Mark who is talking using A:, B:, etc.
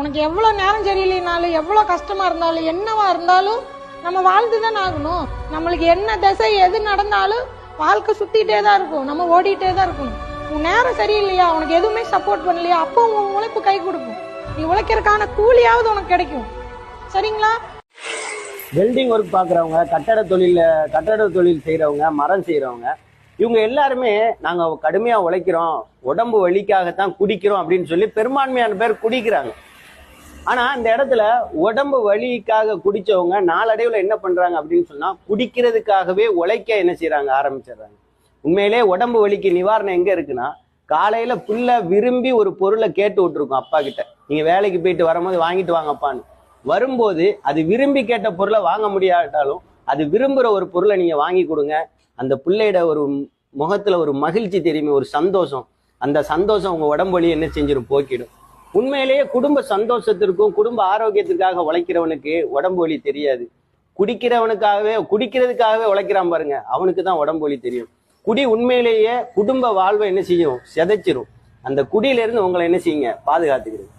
A: உனக்கு எவ்வளோ நேரம் சரியில்லைனாலும் எவ்வளோ கஷ்டமா இருந்தாலும் என்னவா இருந்தாலும் நம்ம வாழ்ந்துதானே ஆகணும். நம்மளுக்கு என்ன திசை எது நடந்தாலும் வாழ்க்கை சுத்திட்டே தான் இருக்கும். நம்ம ஓடிட்டே தான் இருக்கணும். உன் நேரம் சரியில்லையா? உனக்கு எதுவுமே சப்போர்ட் பண்ணலையா? அப்போ உன் உழைப்பு கை கொடுக்கும். நீ உழைக்கிறதுக்கான கூலியாவது உனக்கு கிடைக்கும். சரிங்களா?
B: வெல்டிங் ஒர்க் பார்க்குறவங்க கட்டட தொழில கட்டட தொழில் செய்கிறவங்க மரம் செய்கிறவங்க இவங்க எல்லாருமே நாங்கள் கடுமையாக உழைக்கிறோம். உடம்பு வலிக்காகத்தான் குடிக்கிறோம் அப்படின்னு சொல்லி பெரும்பான்மையான பேர் குடிக்கிறாங்க. ஆனால் அந்த இடத்துல உடம்பு வலிக்காக குடிச்சவங்க நாளடைவில் என்ன பண்ணுறாங்க அப்படின்னு சொன்னால் குடிக்கிறதுக்காகவே உழைக்க என்ன செய்கிறாங்க ஆரம்பிச்சிடுறாங்க. உண்மையிலே உடம்பு வலிக்கு நிவாரணம் எங்கே இருக்குன்னா காலையில் புள்ள விரும்பி ஒரு பொருளை கேட்டு விட்டுருக்கோம் அப்பா கிட்ட. நீங்கள் வேலைக்கு போயிட்டு வரும்போது வாங்கிட்டு வாங்கப்பான்னு. வரும்போது அது விரும்பி கேட்ட பொருளை வாங்க முடியாட்டாலும் அது விரும்புகிற ஒரு பொருளை நீங்கள் வாங்கி கொடுங்க. அந்த பிள்ளையோட ஒரு முகத்தில் ஒரு மகிழ்ச்சி தெரியுமே ஒரு சந்தோஷம். அந்த சந்தோஷம் உங்கள் உடம்பு வழி என்ன செஞ்சிடும் போக்கிடும். உண்மையிலேயே குடும்ப சந்தோஷத்திற்கும் குடும்ப ஆரோக்கியத்திற்காக உழைக்கிறவனுக்கு உடம்பு வலி தெரியாது. குடிக்கிறவனுக்காகவே குடிக்கிறதுக்காகவே உழைக்கிறான் பாருங்க அவனுக்கு தான் உடம்பு வலி தெரியும். குடி உண்மையிலேயே குடும்ப வாழ்வை என்ன செய்யும்? சிதைச்சிரும். அந்த குடியிலிருந்து உங்களை என்ன செய்யுங்க? பாதுகாத்துக்கிறது